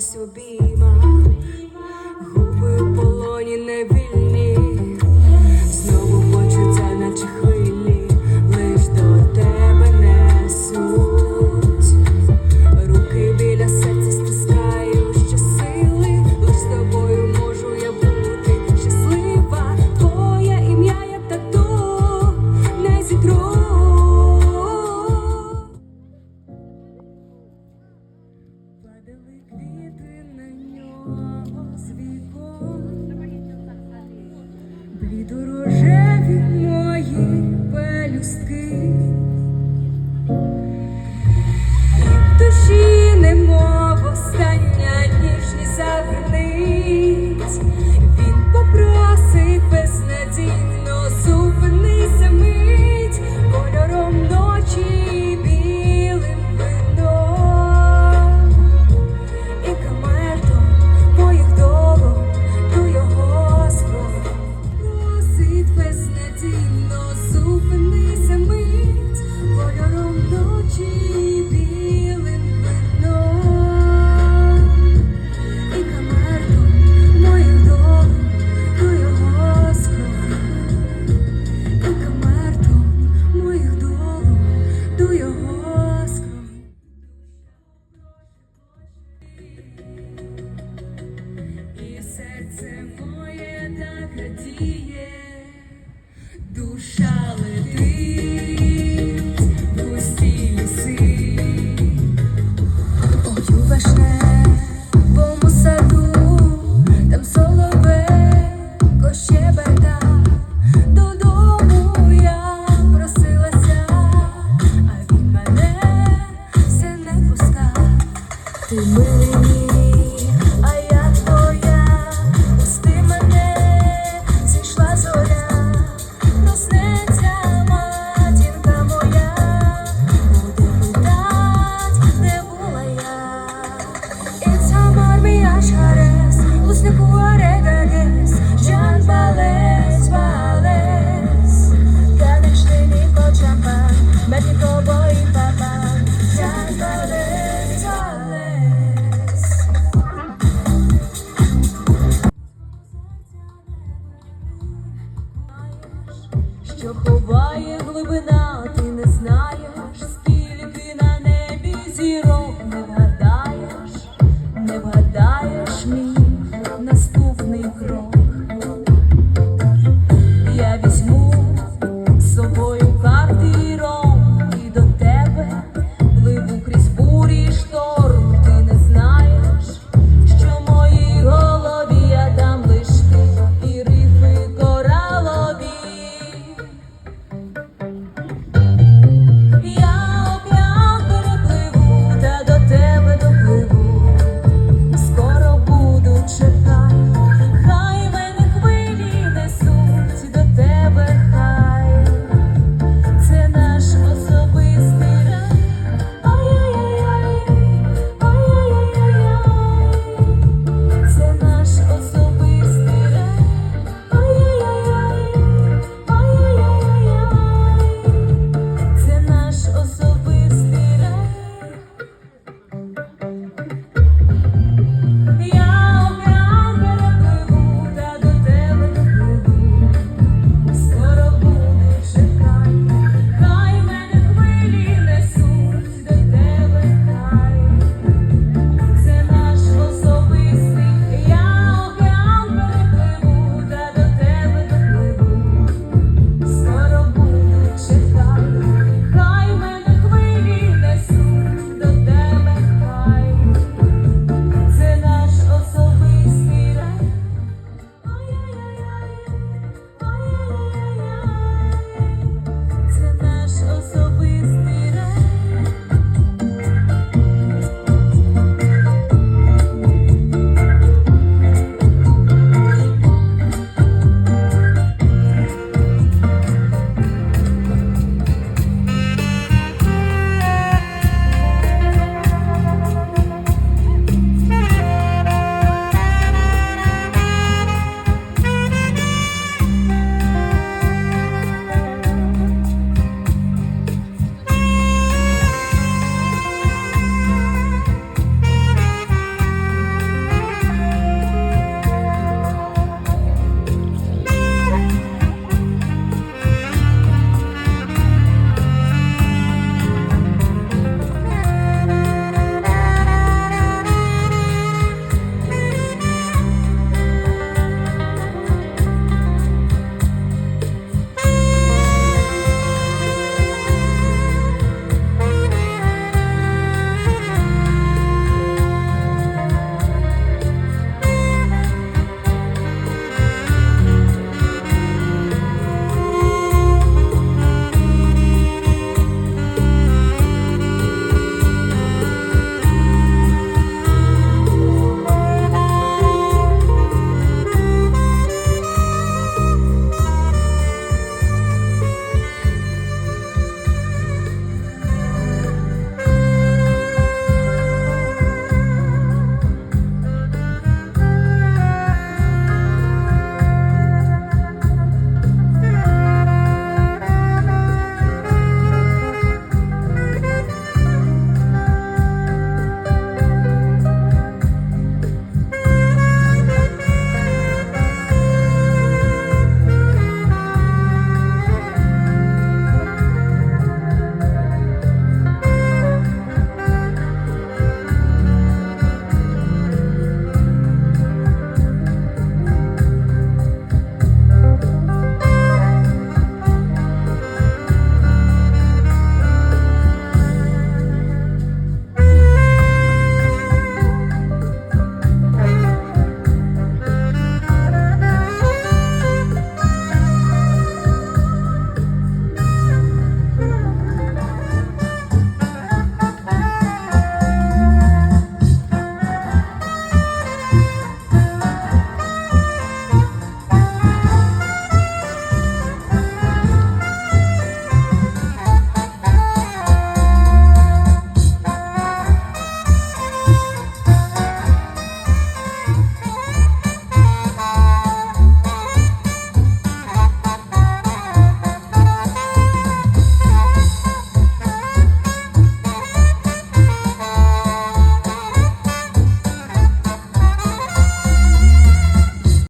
Торкнулась обійма, губи полоні не біль. podcast. It's amor mi achares, usne cuare gages, Jean Valère. the world.